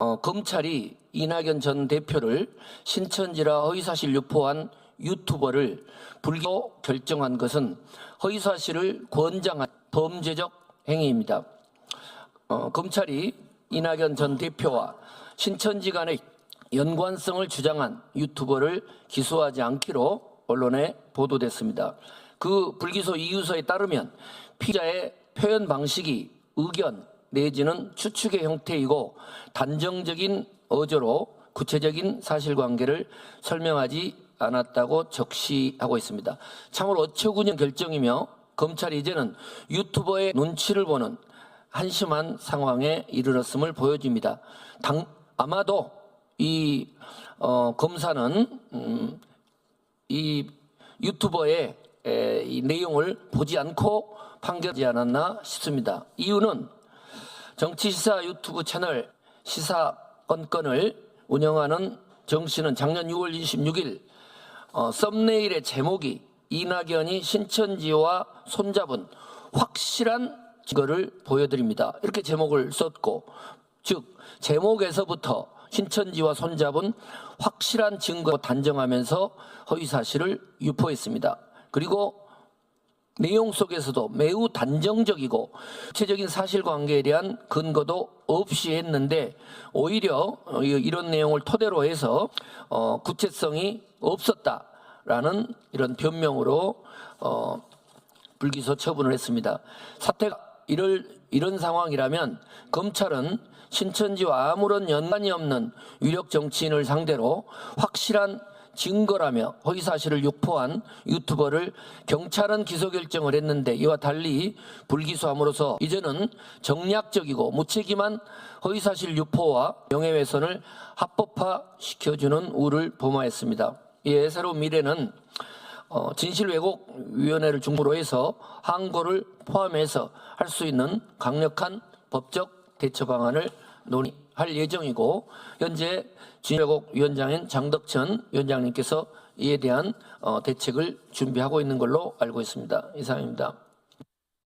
어, 검찰이 이낙연 전 대표를 신천지라 허위사실 유포한 유튜버를 불기소 결정한 것은 허위사실을 권장한 범죄적 행위입니다. 어, 검찰이 이낙연 전 대표와 신천지 간의 연관성을 주장한 유튜버를 기소하지 않기로 언론에 보도됐습니다. 그 불기소 이유서에 따르면 피자의 표현 방식이 의견 내지는 추측의 형태이고 단정적인 어조로 구체적인 사실관계를 설명하지 않았다고 적시하고 있습니다. 참으로 어처구니 결정이며 검찰이 이제는 유튜버의 눈치를 보는 한심한 상황에 이르렀음을 보여줍니다. 당, 아마도 이 어, 검사는 음, 이 유튜버의 에, 이 내용을 보지 않고 판결하지 않았나 싶습니다. 이유는 정치 시사 유튜브 채널 시사 건건을 운영하는 정 씨는 작년 6월 26일 어, 썸네일의 제목이 이낙연이 신천지와 손잡은 확실한 증거를 보여드립니다. 이렇게 제목을 썼고, 즉 제목에서부터 신천지와 손잡은 확실한 증거 단정하면서 허위 사실을 유포했습니다. 그리고 내용 속에서도 매우 단정적이고 구체적인 사실관계에 대한 근거도 없이 했는데 오히려 어, 이- 이런 내용을 토대로 해서 어, 구체성이 없었다라는 이런 변명으로 어, 불기소 처분을 했습니다. 사태가 이럴, 이런 상황이라면 검찰은 신천지와 아무런 연관이 없는 유력 정치인을 상대로 확실한 증거라며 허위사실을 유포한 유튜버를 경찰은 기소 결정을 했는데 이와 달리 불기소함으로써 이제는 정략적이고 무책임한 허위사실 유포와 명예훼손을 합법화시켜주는 우를 범하였습니다. 이에 새로운 미래는 어, 진실왜곡위원회를 중심으로 해서 항고를 포함해서 할 수 있는 강력한 법적 대처 방안을 논의할 예정이고 현재 진실왜곡위원장인 장덕천 위원장님께서 이에 대한 어, 대책을 준비하고 있는 걸로 알고 있습니다. 이상입니다.